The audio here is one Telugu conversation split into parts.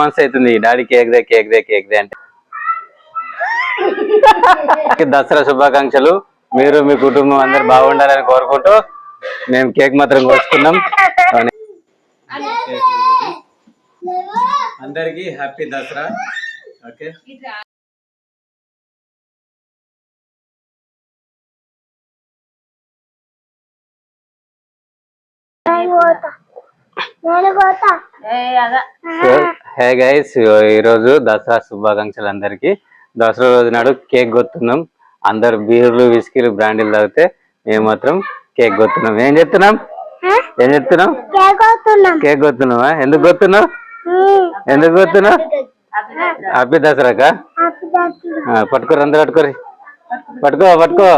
మంత్స్ అవుతుంది. డాడీ కేక్ దే కేక్ దే కేక్ దే అంటే. దసరా శుభాకాంక్షలు. మీరు మీ కుటుంబం అందరు బాగుండాలని కోరుకుంటూ మేము కేక్ మాత్రం కోసుకున్నాం అందరికి happy Dasara. Okay? Hey guys ఈరోజు దసరా శుభాకాంక్షలు అందరికి. దసరా రోజు నాడు కేక్ కొత్తున్నాం. అందరు బీర్లు విస్కీలు బ్రాండీలు తాగితే మేము మాత్రం కేక్ కొత్తున్నాం. ఏం చెప్తున్నాం ఏం చెప్తున్నాం కేక్ కొత్తున్నావా? ఎందుకు కొత్తున్నావు? ఎందుకు కొత్తున్నావు? హ్యాపీ దసరాకా పట్టుకోరు అందరు పట్టుకోరి. పట్టుకో పట్టుకో.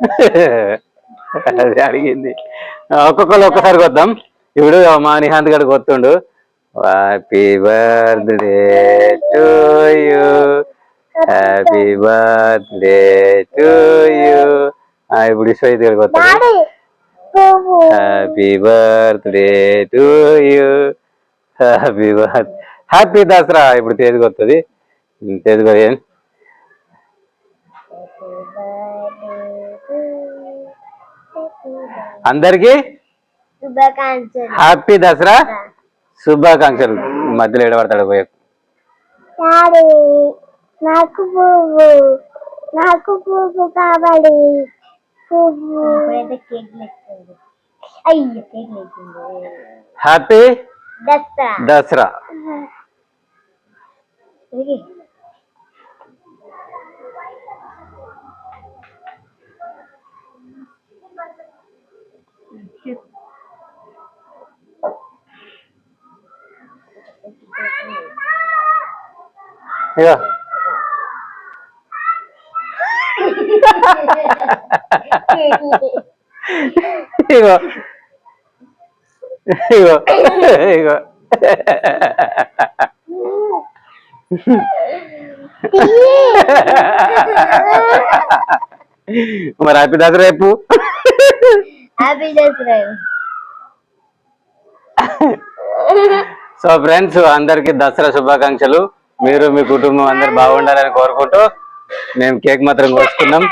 అది అడిగింది. ఒక్కొక్కరు ఒక్కసారి కొద్దాం. ఇప్పుడు మా నిహాంత్ గడు కొత్తుండు. Happy birthday to you happy birthday to you ఇప్పుడు విశ్వజిత్ గడు కొత్తాడు happy birthday to you happy birth happy Dasara ఇప్పుడు కొత్తది తేజ్ కొద్ది అందరికి హ్యాపీ దసరా శుభాకాంక్షలు మధ్యలో ఎడబడతాడు పోయే. డాడీ నాకు పువ్వు నాకు పువ్వు కావాలి. పువ్వు. హ్యాపీ దసరా. దసరా. ఇగో ఇగో. ఇగో. ఇగో. మరి హ్యాపీ దసరా రేపు హ్యాపీ దసరా సో ఫ్రెండ్స్ అందరికి దసరా శుభాకాంక్షలు. మీరు మీ కుటుంబం అందరు బాగుండాలని కోరుకుంటూ మేము కేక్ మాత్రం కోసుకున్నాం.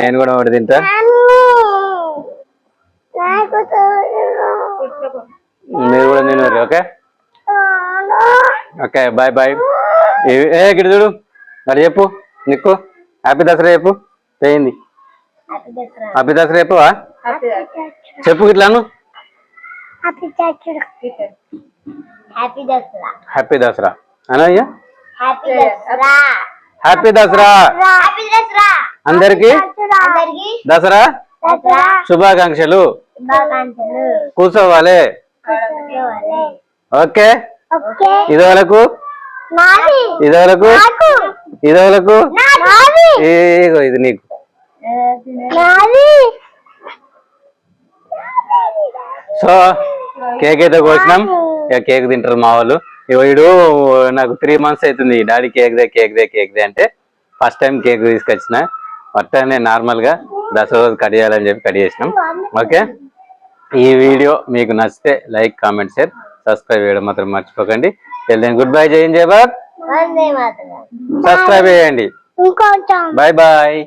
నేను కూడా ఒకటి తింటా. మీరు కూడా నేను ఓకే? ఓకే బాయ్ బాయ్ ఏ ఇక్కడ చూడు. మరి చెప్పు నీకు హ్యాపీ దసరా చెప్పు. పోయింది హ్యాపీ దసరా చెప్పువా? చెప్పు ఇట్లాను happy Dasara happy Dasara happy Dasara అనయ్యా happy Dasara happy Dasara happy Dasara అందరికి దసరా శుభాకాంక్షలు. శుభాకాంక్షలు. కూర్చోవాలి. ఓకే. ఓకే. ఇది వరకు నాది ఇది వరకు నాకు ఇది నీకు. సో కేక్ అయితే కోసినాం. ఇక కేక్ తింటారు మా వాళ్ళు. వీడు నాకు త్రీ మంత్స్ అవుతుంది డాడీ కేక్ దే కేక్ దే కేక్ దే అంటే ఫస్ట్ టైం కేక్ తీసుకొచ్చిన. మొత్తాన్ని నార్మల్గా దసరా రోజు కట్ చేయాలని చెప్పి కట్ చేసినాం. ఓకే ఈ వీడియో మీకు నచ్చితే లైక్ కామెంట్ షేర్ సబ్స్క్రైబ్ చేయడం మాత్రం మర్చిపోకండి. తెలియని గుడ్ బై చేయండి జయబాబ్ సబ్స్క్రైబ్ చేయండి. Bye bye